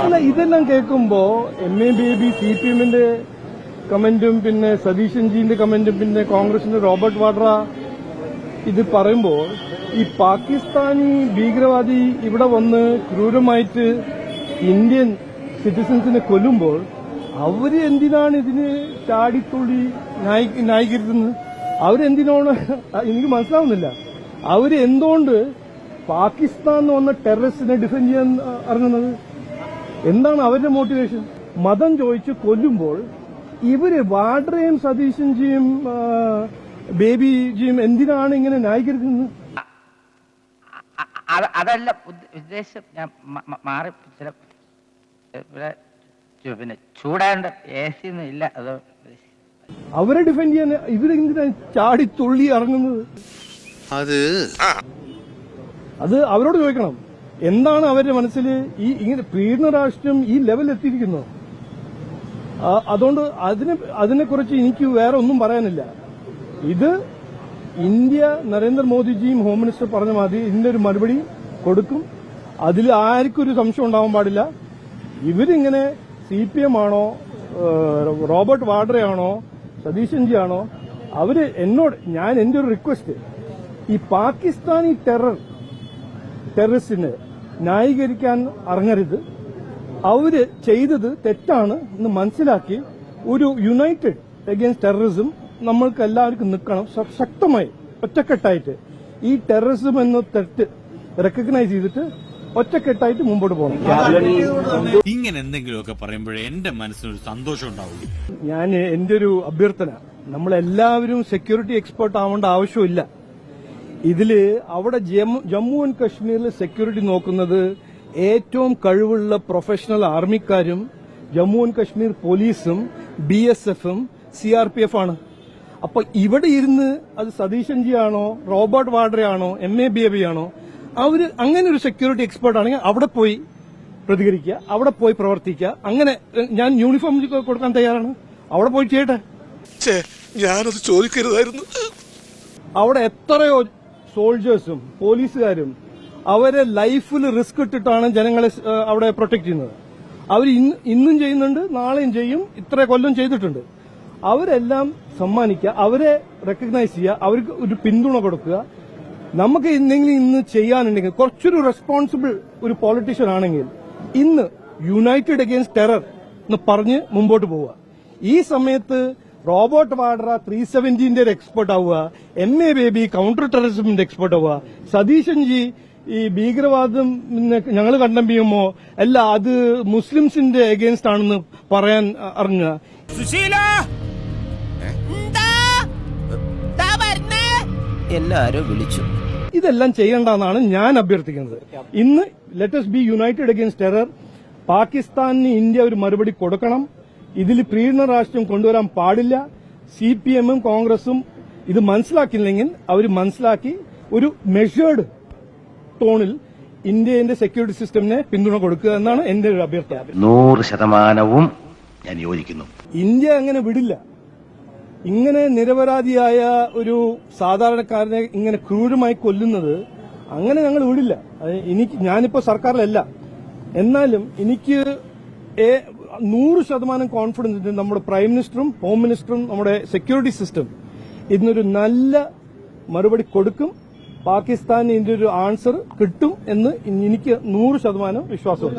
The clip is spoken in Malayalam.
അല്ല ഇതെല്ലാം കേൾക്കുമ്പോ M A Baby C P എമ്മിന്റെ കമന്റും പിന്നെ സതീശൻ ജിന്റെ കമന്റും പിന്നെ കോൺഗ്രസിന്റെ റോബർട്ട് വാഡ്ര ഇത് പറയുമ്പോൾ ഈ പാകിസ്ഥാനി ഭീകരവാദി ഇവിടെ വന്ന് ക്രൂരമായിട്ട് ഇന്ത്യൻ സിറ്റിസൺസിനെ കൊല്ലുമ്പോൾ അവർ എന്തിനാണ് ഇതിന് ചാടിത്തുള്ളി ന്യായി- ന്യായീകരിക്കുന്നത് അവരെന്തിനാണ്? എനിക്ക് മനസ്സിലാവുന്നില്ല. അവർ എന്തുകൊണ്ട് പാകിസ്ഥാൻ എന്ന് വന്ന ടെററിസ്റ്റിനെ ഡിഫെൻഡ് ചെയ്യാൻ ഇറങ്ങുന്നത്? എന്താണ് അവരുടെ മോട്ടിവേഷൻ മതം ചോദിച്ച് കൊല്ലുമ്പോൾ ഇവർ വാഡ്രയും സതീശൻജിയും ബേബിജിയും എന്തിനാണ് ഇങ്ങനെ ന്യായീകരിക്കുന്നത്? അതല്ല ഉദ്ദ- ഉദ്ദേശം ഞാൻ മാറി ചില പിന്നെ ചൂടാണ്ട് എ സി ഒന്നും ഇല്ല അത് അവരെ ഡിഫെൻഡ് ചെയ്യാൻ ഇവരെന്തിനാ ചാടി തുള്ളി ഇറങ്ങുന്നത്? അത് അത് അവരോട് ചോദിക്കണം. എന്താണ് അവരുടെ മനസ്സിൽ ഈ ഇങ്ങനെ പീഡന രാഷ്ട്രം ഈ ലെവലിൽ എത്തിയിരിക്കുന്നു അതുകൊണ്ട് അതിനെ അതിനെക്കുറിച്ച് എനിക്ക് വേറെ ഒന്നും പറയാനില്ല. ഇത് ഇന്ത്യ നരേന്ദ്രമോദിജിയും ഹോം മിനിസ്റ്റർ പറഞ്ഞ മതി ഇതിന്റെ ഒരു മറുപടി കൊടുക്കും. അതിൽ ആർക്കും ഒരു സംശയം ഉണ്ടാവാൻ പാടില്ല. ഇവരിങ്ങനെ സി പി എം ആണോ റോബർട്ട് വാഡ്രയാണോ സതീശൻജി ആണോ അവർ എന്നോട് ഞാൻ എന്റെ ഒരു റിക്വസ്റ്റ് ഈ പാകിസ്ഥാനി ടെറർ ടെററിസ്റ്റിനെ ന്യായീകരിക്കാൻ ഇറങ്ങരുത് അവർ ചെയ്തത് തെറ്റാണ് എന്ന് മനസ്സിലാക്കി ഒരു യുണൈറ്റഡ് അഗേൻസ്റ്റ് ടെററിസം നമ്മൾക്ക് എല്ലാവർക്കും നിൽക്കണം. ശക്തമായി ഒറ്റക്കെട്ടായിട്ട്. ഈ ടെററിസം എന്ന തെറ്റ് റെക്കഗ്നൈസ് ചെയ്തിട്ട് ഒറ്റക്കെട്ടായിട്ട് മുമ്പോട്ട് പോകണം. ഇങ്ങനെ എന്തെങ്കിലുമൊക്കെ പറയുമ്പോഴേ എന്റെ മനസ്സിനൊരു സന്തോഷം ഉണ്ടാവും ഞാൻ എന്റെ ഒരു അഭ്യർത്ഥന നമ്മളെല്ലാവരും സെക്യൂരിറ്റി എക്സ്പേർട്ട് ആവേണ്ട ആവശ്യമില്ല. ഇതിൽ അവിടെ ജമ്മു ആൻഡ് കശ്മീരിൽ സെക്യൂരിറ്റി നോക്കുന്നത് ഏറ്റവും കഴിവുള്ള പ്രൊഫഷണൽ ആർമിക്കാരും ജമ്മു ആൻഡ് കശ്മീർ പോലീസും ബി എസ് എഫും സി ആർ പി എഫ് ആണ്. അപ്പൊ ഇവിടെ ഇരുന്ന് അത് സതീശൻജി ആണോ റോബർട്ട് വാഡ്ര ആണോ M A B A B ആണോ അവർ അങ്ങനെ ഒരു സെക്യൂരിറ്റി എക്സ്പേർട്ട് ആണെങ്കിൽ അവിടെ പോയി പ്രതികരിക്കുക അവിടെ പോയി പ്രവർത്തിക്കുക. അങ്ങനെ ഞാൻ യൂണിഫോം കൊടുക്കാൻ തയ്യാറാണ്. അവിടെ പോയി ചെയ്യട്ടെ. ഞാനത് ചോദിക്കരുതായിരുന്നു. അവിടെ എത്രയോ സോൾജേഴ്സും പോലീസുകാരും അവരെ ലൈഫിൽ റിസ്ക് ഇട്ടിട്ടാണ് ജനങ്ങളെ അവിടെ പ്രൊട്ടക്ട് ചെയ്യുന്നത്. അവർ ഇന്നും ചെയ്യുന്നുണ്ട് നാളെയും ചെയ്യും ഇത്ര കൊല്ലം ചെയ്തിട്ടുണ്ട്. അവരെല്ലാം സമ്മാനിക്കുക അവരെ റെക്കഗ്നൈസ് ചെയ്യുക അവർക്ക് ഒരു പിന്തുണ കൊടുക്കുക. നമുക്ക് എന്തെങ്കിലും ഇന്ന് ചെയ്യാനുണ്ടെങ്കിൽ കുറച്ചൊരു റെസ്പോൺസിബിൾ ഒരു പോളിറ്റീഷ്യൻ ആണെങ്കിൽ ഇന്ന് യുണൈറ്റഡ് അഗെയിൻസ്റ്റ് ടെറർ എന്ന് പറഞ്ഞ് മുമ്പോട്ട് പോവുക. ഈ സമയത്ത് റോബോട്ട് വാഡ്ര ത്രീ സെവന്റീന്റെ ഒരു എക്സ്പെർട്ട് ആവുക എം എ ബേബി കൗണ്ടർ ടെററിസമിന്റെ എക്സ്പെർട്ട് ആവുക. സതീശൻ ജി ഈ ഭീകരവാദം ഞങ്ങൾ കണ്ടം ചെയ്യുമ്പോ അല്ല അത് മുസ്ലിംസിന്റെ എഗെയിൻസ്റ്റ് ആണെന്ന് പറയാൻ അറിഞ്ഞ. ഇറങ്ങുക എല്ലാരും വിളിച്ചു. ഇതെല്ലാം ചെയ്യേണ്ടെന്നാണ് ഞാൻ അഭ്യർത്ഥിക്കുന്നത്. ഇന്ന് let's be united against terror പാകിസ്ഥാനിന് India ഒരു മറുപടി കൊടുക്കണം. ഇതിൽ പ്രീണ രാഷ്ട്രീയം കൊണ്ടുവരാൻ പാടില്ല. സി പി എമ്മും കോൺഗ്രസും ഇത് മനസ്സിലാക്കിയില്ലെങ്കിൽ അവർ മനസ്സിലാക്കി ഒരു മെഷേർഡ് ടോണിൽ ഇന്ത്യന്റെ സെക്യൂരിറ്റി സിസ്റ്റമിനെ പിന്തുണ കൊടുക്കുക എന്നാണ് എന്റെ ഒരു അഭ്യർത്ഥന. നൂറ് ശതമാനവും ഞാൻ യോജിക്കുന്നു. ഇന്ത്യ അങ്ങനെ വിടില്ല. ഇങ്ങനെ നിരപരാധിയായ ഒരു സാധാരണക്കാരനെ ഇങ്ങനെ ക്രൂരമായി കൊല്ലുന്നത് അങ്ങനെ ഞങ്ങൾ വിടില്ല. എനിക്ക് ഞാനിപ്പോ സർക്കാരിലല്ല. എന്നാലും എനിക്ക് നൂറ് ശതമാനം കോൺഫിഡൻസ് ഉണ്ട് നമ്മുടെ പ്രൈം മിനിസ്റ്ററും ഹോം മിനിസ്റ്ററും നമ്മുടെ സെക്യൂരിറ്റി സിസ്റ്റം ഇതിനൊരു നല്ല മറുപടി കൊടുക്കും. പാകിസ്ഥാന് ഇതിന്റെ ഒരു ആൻസർ കിട്ടും എന്ന് എനിക്ക് നൂറ് ശതമാനം വിശ്വാസമുണ്ട്.